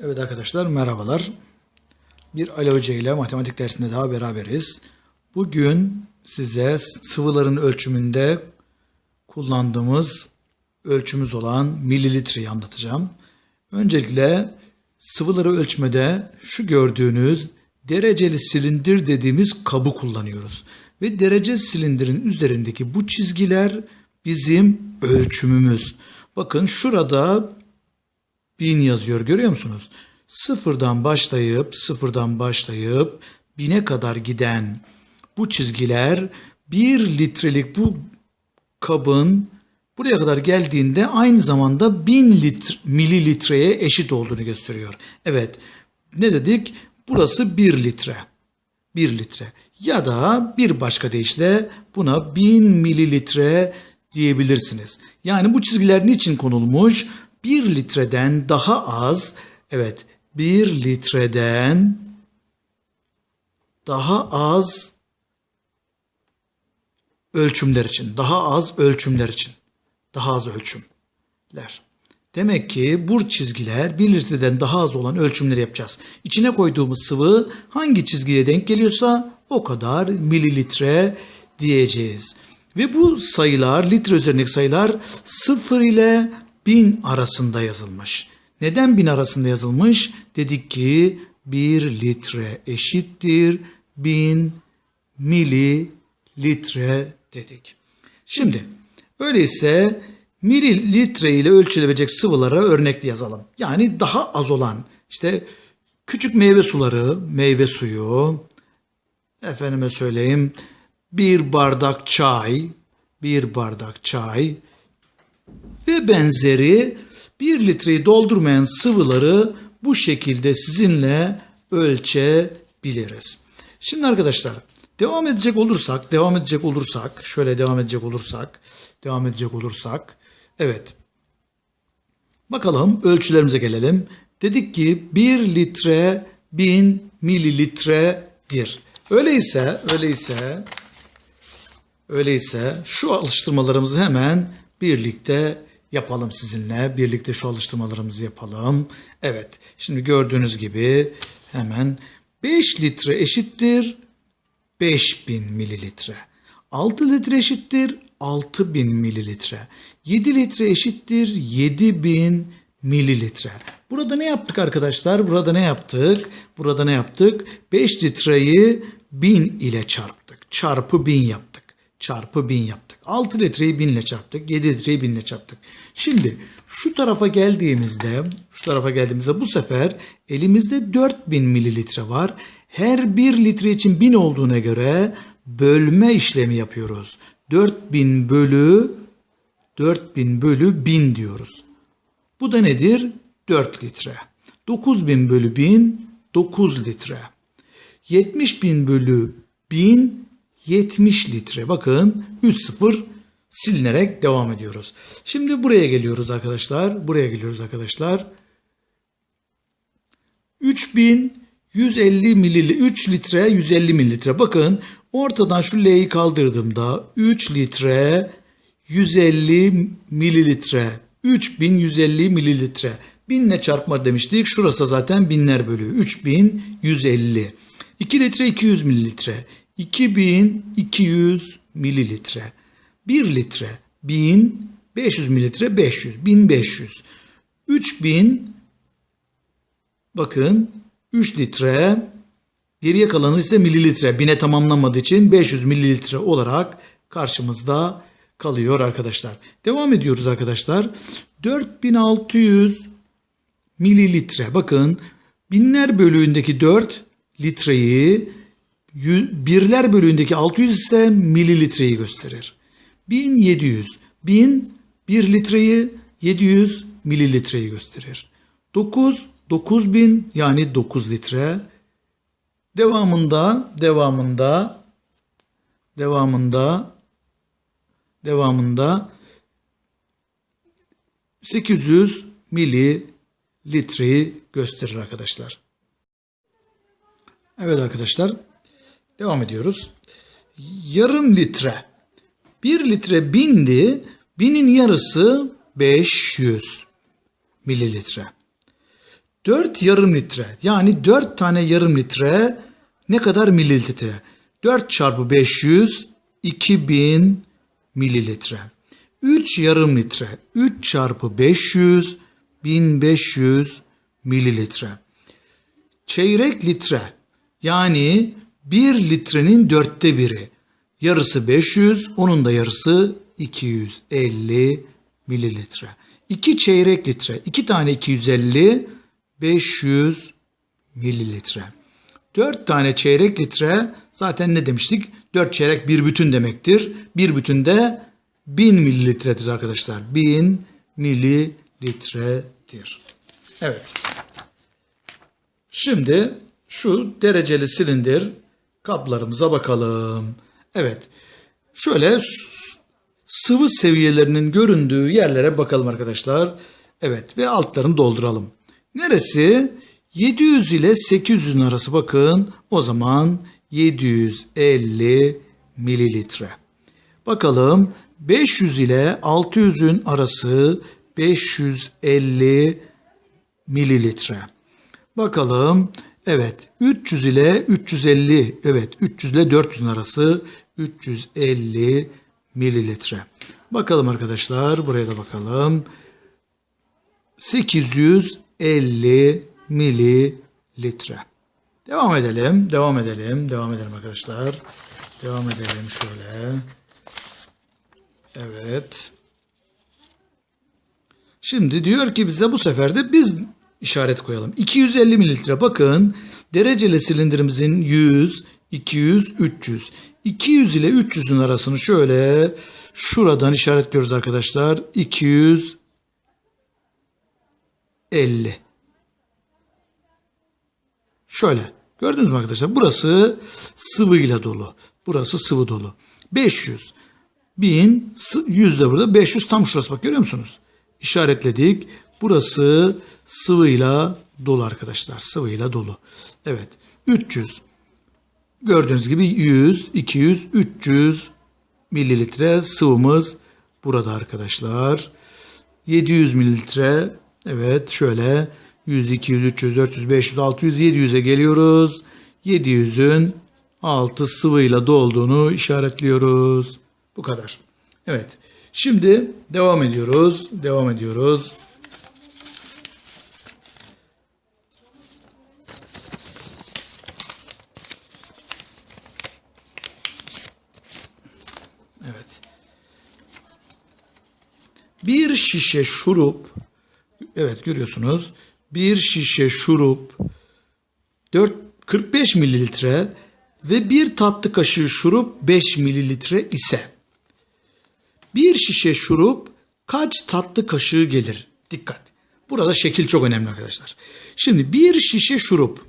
Evet arkadaşlar merhabalar. Bir Ali Hoca ile matematik dersinde daha beraberiz. Bugün size sıvıların ölçümünde kullandığımız ölçümüz olan mililitreyi anlatacağım. Öncelikle sıvıları ölçmede şu gördüğünüz dereceli silindir dediğimiz kabı kullanıyoruz. Ve derece silindirin üzerindeki bu çizgiler bizim ölçümümüz. Bakın şurada bin yazıyor görüyor musunuz? Sıfırdan başlayıp sıfırdan başlayıp bine kadar giden bu çizgiler bir litrelik bu kabın buraya kadar geldiğinde aynı zamanda bin litre, mililitreye eşit olduğunu gösteriyor. Evet ne dedik? Burası bir litre. Bir litre. Ya da bir başka deyişle buna bin mililitre diyebilirsiniz. Yani bu çizgiler niçin konulmuş? Bir litreden daha az, evet bir litreden daha az ölçümler için, daha az ölçümler için, daha az ölçümler. Demek ki bu çizgiler bir litreden daha az olan ölçümleri yapacağız. İçine koyduğumuz sıvı hangi çizgiye denk geliyorsa o kadar mililitre diyeceğiz. Ve bu sayılar, litre üzerindeki sayılar 0 ile 1000 arasında yazılmış. Neden 1000 arasında yazılmış? Dedik ki 1 litre eşittir 1000 mililitre dedik. Şimdi öyleyse mililitre ile ölçülebilecek sıvılara örnekli yazalım. Yani daha az olan işte küçük meyve suları, meyve suyu, efendime söyleyeyim bir bardak çay, bir bardak çay ve benzeri bir litreyi doldurmayan sıvıları bu şekilde sizinle ölçebiliriz. Şimdi arkadaşlar devam edecek olursak, devam edecek olursak, şöyle devam edecek olursak, devam edecek olursak, evet. Bakalım ölçülerimize gelelim. Dedik ki 1 litre 1000 mililitredir. Öyleyse, öyleyse Öyleyse şu alıştırmalarımızı hemen birlikte yapalım sizinle. Birlikte şu alıştırmalarımızı yapalım. Evet. Şimdi gördüğünüz gibi hemen 5 litre eşittir 5000 mililitre. 6 litre eşittir 6000 mililitre. 7 litre eşittir 7000 mililitre. Burada ne yaptık arkadaşlar? Burada ne yaptık? Burada ne yaptık? 5 litreyi 1000 ile çarptık. Çarpı 1000 yaptık çarpı 1000 yaptık. 6 litreyi 1000 ile çarptık. 7 litreyi 1000 ile çarptık. Şimdi şu tarafa geldiğimizde şu tarafa geldiğimizde bu sefer elimizde 4000 mililitre var. Her 1 litre için 1000 olduğuna göre bölme işlemi yapıyoruz. 4000 bölü 4000 bölü 1000 diyoruz. Bu da nedir? 4 litre. 9000 bölü 1000 9 litre. 70.000 bölü 1000 70 litre. Bakın 3-0 silinerek devam ediyoruz. Şimdi buraya geliyoruz arkadaşlar. Buraya geliyoruz arkadaşlar. 3150 mililitre 3 litre 150 mililitre. Bakın ortadan şu L'yi kaldırdığımda 3 litre 150 mililitre 3150 mililitre. Binle çarpma demiştik. Şurası zaten binler bölüğü. 3150. 2 litre 200 mililitre. 2200 mililitre. 1 litre 1000, 500 mililitre 500, 1500. 3000 bakın 3 litre geriye kalanı ise mililitre. Bine tamamlanmadığı için 500 mililitre olarak karşımızda kalıyor arkadaşlar. Devam ediyoruz arkadaşlar. 4600 mililitre. Bakın binler bölüğündeki 4 litreyi birler bölüğündeki 600 ise mililitreyi gösterir. 1700, 1000 1 litreyi 700 mililitreyi gösterir. 9, 9000 yani 9 litre. Devamında, devamında, devamında, devamında 800 mililitreyi gösterir arkadaşlar. Evet arkadaşlar Devam ediyoruz. Yarım litre. Bir litre bindi. Binin yarısı 500 mililitre. 4 yarım litre yani 4 tane yarım litre ne kadar mililitre? 4 çarpı 500 2000 mililitre. 3 yarım litre 3 çarpı 500 1500 mililitre. Çeyrek litre yani 1 litrenin dörtte biri. Yarısı 500 onun da yarısı 250 mililitre. 2 çeyrek litre 2 tane 250 500 mililitre. 4 tane çeyrek litre zaten ne demiştik? 4 çeyrek bir bütün demektir. Bir bütün de 1000 mililitredir arkadaşlar. 1000 mililitredir. Evet. Şimdi şu dereceli silindir kaplarımıza bakalım. Evet. Şöyle sıvı seviyelerinin göründüğü yerlere bakalım arkadaşlar. Evet ve altlarını dolduralım. Neresi? 700 ile 800'ün arası bakın. O zaman 750 mililitre. Bakalım 500 ile 600'ün arası 550 mililitre. Bakalım. Evet 300 ile 350 evet 300 ile 400'ün arası 350 mililitre. Bakalım arkadaşlar buraya da bakalım. 850 mililitre. Devam edelim, devam edelim, devam edelim arkadaşlar. Devam edelim şöyle. Evet. Şimdi diyor ki bize bu sefer de biz işaret koyalım. 250 mililitre bakın dereceli silindirimizin 100, 200, 300. 200 ile 300'ün arasını şöyle şuradan işaretliyoruz arkadaşlar. 250. Şöyle gördünüz mü arkadaşlar? Burası sıvı ile dolu. Burası sıvı dolu. 500. 1000, sı- 100 de burada. 500 tam şurası bak görüyor musunuz? İşaretledik. Burası sıvıyla dolu arkadaşlar. Sıvıyla dolu. Evet. 300. Gördüğünüz gibi 100, 200, 300 mililitre sıvımız burada arkadaşlar. 700 mililitre. Evet şöyle 100, 200, 300, 400, 500, 600, 700'e geliyoruz. 700'ün altı sıvıyla dolduğunu işaretliyoruz. Bu kadar. Evet. Şimdi devam ediyoruz. Devam ediyoruz. Evet. Bir şişe şurup evet görüyorsunuz. Bir şişe şurup 4 45 mililitre ve bir tatlı kaşığı şurup 5 mililitre ise bir şişe şurup kaç tatlı kaşığı gelir? Dikkat. Burada şekil çok önemli arkadaşlar. Şimdi bir şişe şurup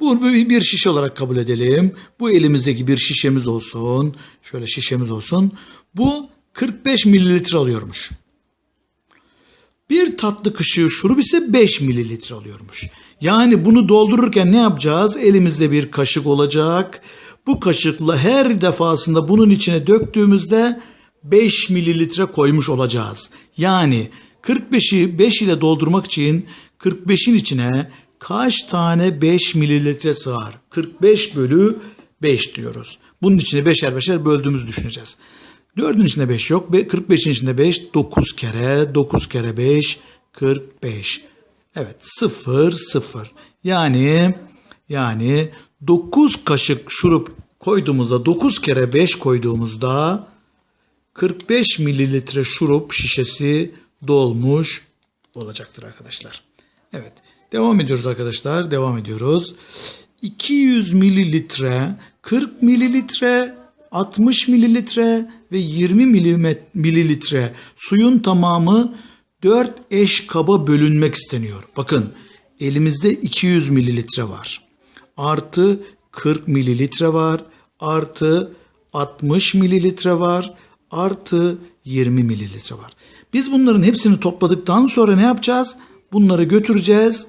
bu bir şişe olarak kabul edelim. Bu elimizdeki bir şişemiz olsun. Şöyle şişemiz olsun. Bu 45 mililitre alıyormuş. Bir tatlı kaşığı şurup ise 5 mililitre alıyormuş. Yani bunu doldururken ne yapacağız? Elimizde bir kaşık olacak. Bu kaşıkla her defasında bunun içine döktüğümüzde 5 mililitre koymuş olacağız. Yani 45'i 5 ile doldurmak için 45'in içine kaç tane 5 mililitre sığar? 45 bölü 5 diyoruz. Bunun içine beşer beşer böldüğümüzü düşüneceğiz. 4'ün içinde 5 yok. Be- 45'in içinde 5. 9 kere. 9 kere 5. 45. Evet. 0 0. Yani yani 9 kaşık şurup koyduğumuzda 9 kere 5 koyduğumuzda 45 mililitre şurup şişesi dolmuş olacaktır arkadaşlar. Evet. Devam ediyoruz arkadaşlar. Devam ediyoruz. 200 mililitre, 40 mililitre, 60 mililitre ve 20 milimet- mililitre suyun tamamı 4 eş kaba bölünmek isteniyor. Bakın elimizde 200 mililitre var. Artı 40 mililitre var. Artı 60 mililitre var. Artı 20 mililitre var. Biz bunların hepsini topladıktan sonra ne yapacağız? Bunları götüreceğiz.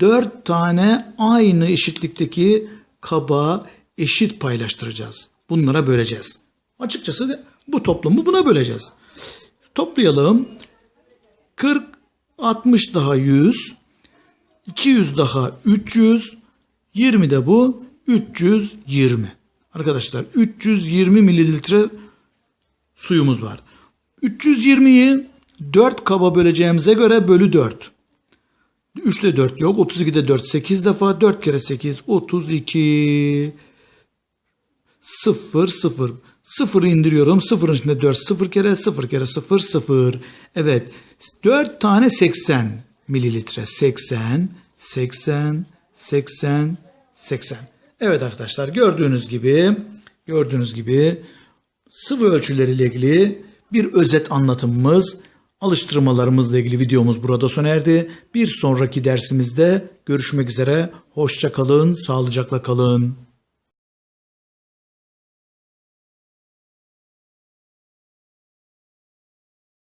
4 tane aynı eşitlikteki kaba eşit paylaştıracağız. Bunlara böleceğiz. Açıkçası bu toplamı buna böleceğiz. Toplayalım. 40, 60 daha 100. 200 daha 300. 20 de bu 320. Arkadaşlar 320 mililitre suyumuz var. 320'yi 4 kaba böleceğimize göre bölü 4. 3'te 4 yok. 32'de 4 8 defa. 4 kere 8 32. 0 0. 0'ı indiriyorum. 0'ın içinde 4 0 kere 0 kere 0 0. Evet. 4 tane 80 mililitre. 80 80 80 80. Evet arkadaşlar gördüğünüz gibi gördüğünüz gibi sıvı ölçüleriyle ilgili bir özet anlatımımız, alıştırmalarımızla ilgili videomuz burada sona erdi. Bir sonraki dersimizde görüşmek üzere. Hoşça kalın, sağlıcakla kalın.